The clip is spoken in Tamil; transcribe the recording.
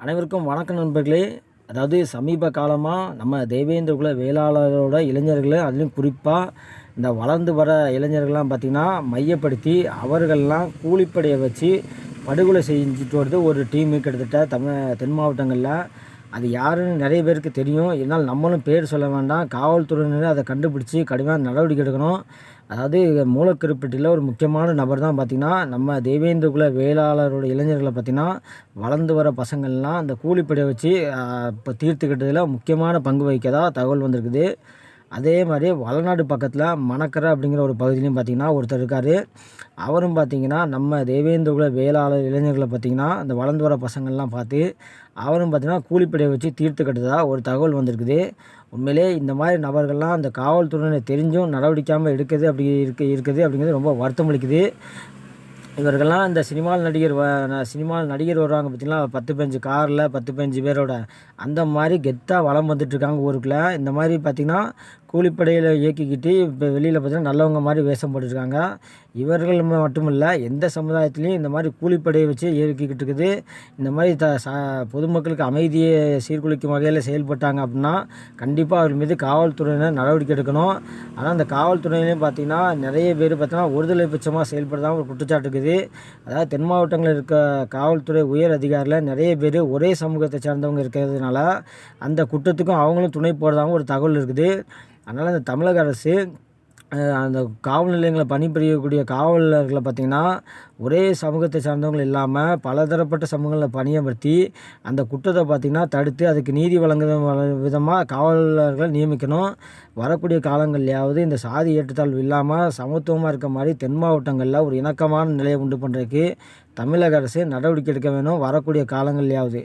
அனைவருக்கும் வணக்கம் நண்பர்களே. அதாவது சமீப காலமாக நம்ம தேவேந்திர குல வேளாளரோட இளைஞர்களை அதுலேயும் குறிப்பாக இந்த வளர்ந்து வர இளைஞர்கள்லாம் பார்த்திங்கன்னா மையப்படுத்தி அவர்கள்லாம் கூலிப்படையை வச்சு படுகொலை செஞ்சுட்டு வருது ஒரு டீமு கிட்டத்தட்ட தமிழ் தென் மாவட்டங்களில். அது யாருன்னு நிறைய பேருக்கு தெரியும். இருந்தாலும் நம்மளும் பேர் சொல்ல வேண்டாம். காவல்துறையினர் அதை கண்டுபிடிச்சி கடுமையான நடவடிக்கை எடுக்கணும். அதாவது மூலக்கருப்பட்டியில் ஒரு முக்கியமான நபர் தான் பார்த்திங்கன்னா நம்ம தேவேந்திரகுல வேளாளரோட இளைஞர்களை பார்த்திங்கன்னா வளர்ந்து வர பசங்கள்லாம் அந்த கூலிப்படையை வச்சு இப்போ தீர்த்துக்கிட்டதில் முக்கியமான பங்கு வகிக்கதாக தகவல் வந்திருக்குது. அதே மாதிரி வளநாடு பக்கத்தில் மணக்கரை அப்படிங்கிற ஒரு பகுதியிலையும் பார்த்திங்கன்னா ஒருத்தர் இருக்கார். அவரும் பார்த்திங்கன்னா நம்ம தேவேந்திர குல வேளாளர் இளைஞர்களை பார்த்திங்கன்னா அந்த வளர்ந்து வர பசங்கள்லாம் பார்த்து அவரும் பார்த்திங்கன்னா கூலிப்படையை வச்சு தீர்த்து கட்டுறதா ஒரு தகவல் வந்திருக்குது. உண்மையிலே இந்த மாதிரி நபர்கள்லாம் அந்த காவல்துறையினர் தெரிஞ்சும் நடவடிக்காமல் எடுக்குது அப்படி இருக்கு இருக்குது அப்படிங்கிறது ரொம்ப வருத்தம் அளிக்குது இவர்கள்லாம் இந்த சினிமாவில் நடிகர் வ சினிமாவில் நடிகர் வருவாங்க பார்த்தீங்கன்னா பத்து பஞ்சு காரில் பத்து பஞ்சு பேரோட. அந்த மாதிரி கெத்தாக வளம் வந்துட்டுருக்காங்க ஊருக்குள்ளே. இந்த மாதிரி பார்த்திங்கன்னா கூலிப்படையில் இயக்கிக்கிட்டு இப்போ வெளியில் பார்த்தீங்கன்னா நல்லவங்க மாதிரி வேஷம் போட்டுருக்காங்க. இவர்கள் மட்டும் இல்லை எந்த சமுதாயத்துலேயும் இந்த மாதிரி கூலிப்படையை வச்சு இயக்கிக்கிட்டு இருக்குது. இந்த மாதிரி த ச பொதுமக்களுக்கு அமைதியை சீர்குலைக்கும் வகையில் செயல்பட்டாங்க அப்படின்னா கண்டிப்பாக அவர் மீது காவல்துறையினர் நடவடிக்கை எடுக்கணும். ஆனால் அந்த காவல்துறையிலையும் பார்த்தீங்கன்னா நிறைய பேர் பார்த்தீங்கன்னா ஒருதலை பட்சமாக செயல்படுதான் ஒரு குற்றச்சாட்டு இருக்குது. அதாவது தென் மாவட்டங்களில் இருக்க காவல்துறை உயர் அதிகாரியில் நிறைய பேர் ஒரே சமூகத்தை சார்ந்தவங்க இருக்கிறதுனால அந்த குற்றத்துக்கும் அவங்களும் துணை போகிறதாகவும் ஒரு தகவல் இருக்குது. அதனால் அந்த தமிழக அரசு அந்த காவல் நிலையங்களில் பணிபுரியக்கூடிய காவலர்களை பார்த்திங்கன்னா ஒரே சமூகத்தை சார்ந்தவங்க இல்லாமல் பலதரப்பட்ட சமூகங்களை பணியமர்த்தி அந்த குற்றத்தை பார்த்திங்கன்னா தடுத்து அதுக்கு நீதி வழங்குற விதமாக காவலர்களை நியமிக்கணும். வரக்கூடிய காலங்கள்லையாவது இந்த சாதி ஏற்றத்தாழ்வு இல்லாமல் சமத்துவமாக இருக்க மாதிரி தென் மாவட்டங்களில் ஒரு இணக்கமான நிலையை உண்டு பண்ணுறதுக்கு தமிழக அரசு நடவடிக்கை எடுக்க வேணும். வரக்கூடிய காலங்கள்லையாவது.